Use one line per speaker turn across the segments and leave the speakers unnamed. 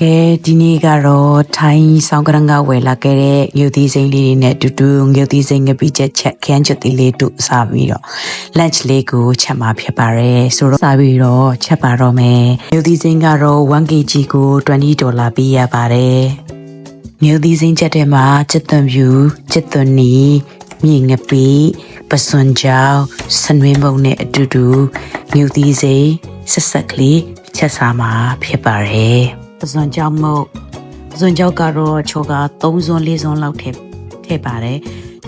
ကဲဒီနေ့ကတော့ထိုင်းဆောင်ကရန်ကဝယ်လာခဲ့တဲ့ငြုတ်သီးစိမ်းလေးတွေနဲ့အတူတူငြုတ်သီးစိမ်းငပိချက်ချက်ခန်းချက်သီးလေးတို့စားပြီးတော့ lunch လေးကိုချက်မှာဖြစ်ပါတယ်ဆိုတော့စားပြီးတော့ချက်ပါတော့မယ်ငြုတ်သီးစိမ်းကတော့ 1kg ကို20ဒေါ်လာပေးရပါတယ်ငြုတ်သီးစိမ်းချက်ထဲမှာချက်သွန်ဖြူချက်သွန်နီမြေငပိပစွန်ကြောင်ဆနွေးမုံနဲ့အတူတူငြုတ်သီးစိမ်းဆက်ဆက်ကလေးချက်စားမှာဖြစ်ပါတယ် ပစွန်ကြောင်မုတ်ပစွန်ကြောင်ကတော့ချောက3စွန်း4စွန်းလောက်ထည့်ထည့်ပါတယ်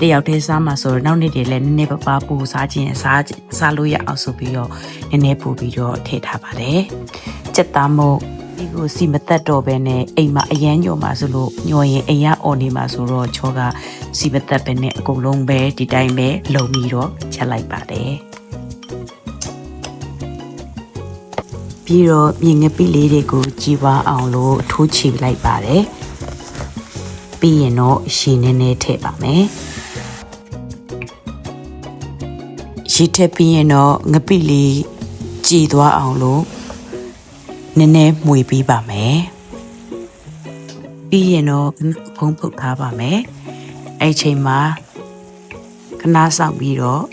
တယောက်တည်းစားမှာဆိုတော့နောက်နေ့တွေလည်းနည်းနည်းပါးပါးပူစားခြင်းစားစားလို့ရအောင်ဆိုပြီးတော့နည်းနည်းပူပြီးတော့ထည့်ထားပါတယ်စက်သားမုတ်ဒီကိုစီမသက်တော့ပဲနဲ့အိမ်မှာအရန်ညော်မှာဆိုလို့ညော်ရင်အိမ်ရအော်နေမှာဆိုတော့ချောကစီမသက်ပဲနဲ့အကုန်လုံးပဲဒီတိုင်းပဲလုံပြီးတော့ချက်လိုက်ပါတယ် ပြီးတော့မြင်ငပိလေးတွေကိုကြီးပွားအောင်လို့ထိုးချီလိုက်ပါတယ်ပြီးရင်တော့ရှင်နေနေထည့်ပါမယ်ရီထည့်ပြီးရင်တော့ငပိလေးကြည်သွားအောင်လို့နည်းနည်းမှွေပြီးပါမယ်ပြီးရင်တော့ဖုံးဖုတ်ထားပါမယ်အဲ့ချိန်မှာခဏစောင့်ပြီးတော့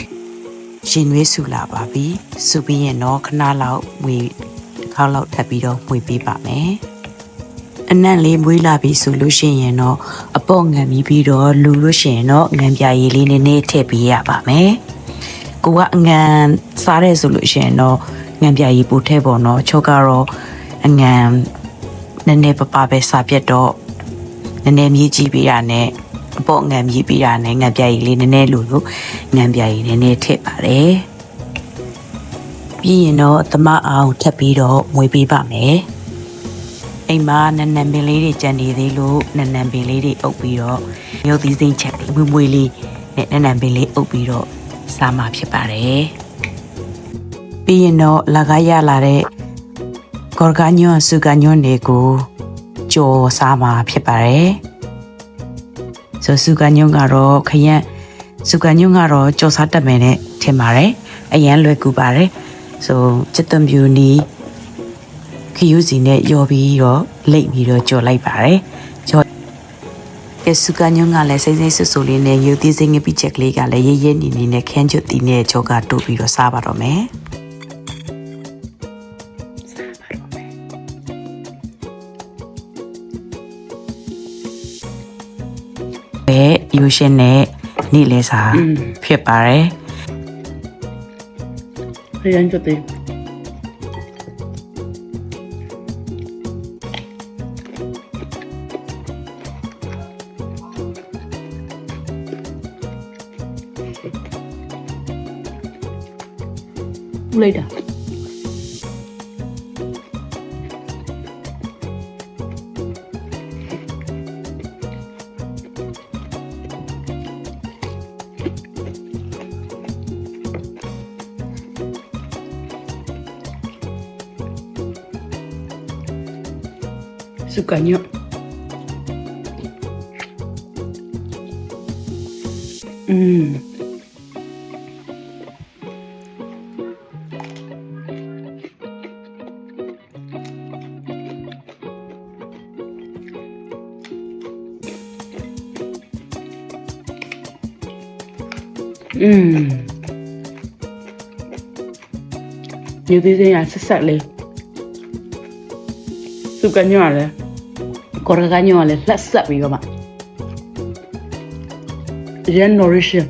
ရင်နွေးဆူလာပါပြီဆူပြီးရင်တော့ခဏလောက်မှွေတစ် ခေါက်လောက်ထပ်ပြီးတော့မှွေပေးပါမယ်အနံ့လေးမွေးလာပြီဆိုလို့ရှိရင်တော့အပေါ့ငံပြီးပြီးတော့လူလို့ရှိရင်တော့ငံပြရည်လေးနည်းနည်းထည့်ပေးရပါမယ်ကိုကအငံစားရဲဆိုလို့ရှိရင်တော့ငံပြရည်ပို့ထဲပေါ့နော်ချောကတော့အငံနည်းနည်းပပပဲစားပြတ်တော့နည်းနည်းမြည်ကြည့်ပေးရနဲ့အပေါ့ငံမြည်ပေးရနဲ့ငံပြရည်လေးနည်းနည်းလိုလို့ငံပြရည်နည်းနည်းထည့်ပါတယ် ပြီးရင်တော့သမအောင်ထပ်ပြီးတော့မွေးပေးပါမယ်အိမ်မှာနန်းနန်းပင်လေးတွေကြံနေသေးလို့နန်းနန်းပင်လေးတွေအုပ်ပြီးတော့ရုပ်သီးစိမ့်ချက်လေးမွေးမွေးလေးနဲ့နန်းနန်းပင်လေးအုပ်ပြီးတော့စားမှာဖြစ်ပါတယ်ပြီးရင်တော့လကားရလာတဲ့ဂေါ်ဂါညွန့်စုကညွန့်တွေကိုကြော်စားမှာဖြစ်ပါတယ်ဆိုစုကညွန့်ကတော့ခရက်စုကညွန့်ကတော့ကြော်စားတတ်မယ်နဲ့ထင်ပါတယ်အရန်လွယ်ကူပါတယ် ဆိုချစ်တံပြူနီခယူစီနဲ့ရော်ပြီးတော့လိတ်ပြီးတော့ကြော်လိုက်ပါတယ်ကြော်ကဲစုကညွန့်ကလည်းစိမ့်စိမ့်ဆူဆူလေးနဲ့ယူသီးစိမ့်ငပိချက်ကလေးကလည်းရဲရဲနီနီနဲ့ခန်းကျွတ်တီနဲ့ကြောကတို့ပြီးတော့စားပါတော့မယ်ပဲယူရှင်နဲ့နေ့လဲစာဖြစ်ပါတယ်
ခရမ်းကျွတ်သေး ဦးလိုက်တာ suka nyo. Mm. Mm. ယူသေးစင်းရဆက်ဆ က်လေးစုကညွန့်ရလဲကောရကညွန့်ရလဲလက်ဆက်ပြီးတော့မှရန် nourishing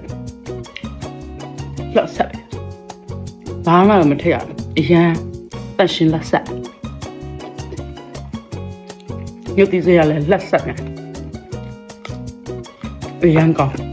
လက်ဆက်ဘာမှမထည့်ရဘူးအရန်တက်ရှင်လက်ဆက်ညွတ်သေးစင်းရလဲလက်ဆက်နေအရန်ကောင်း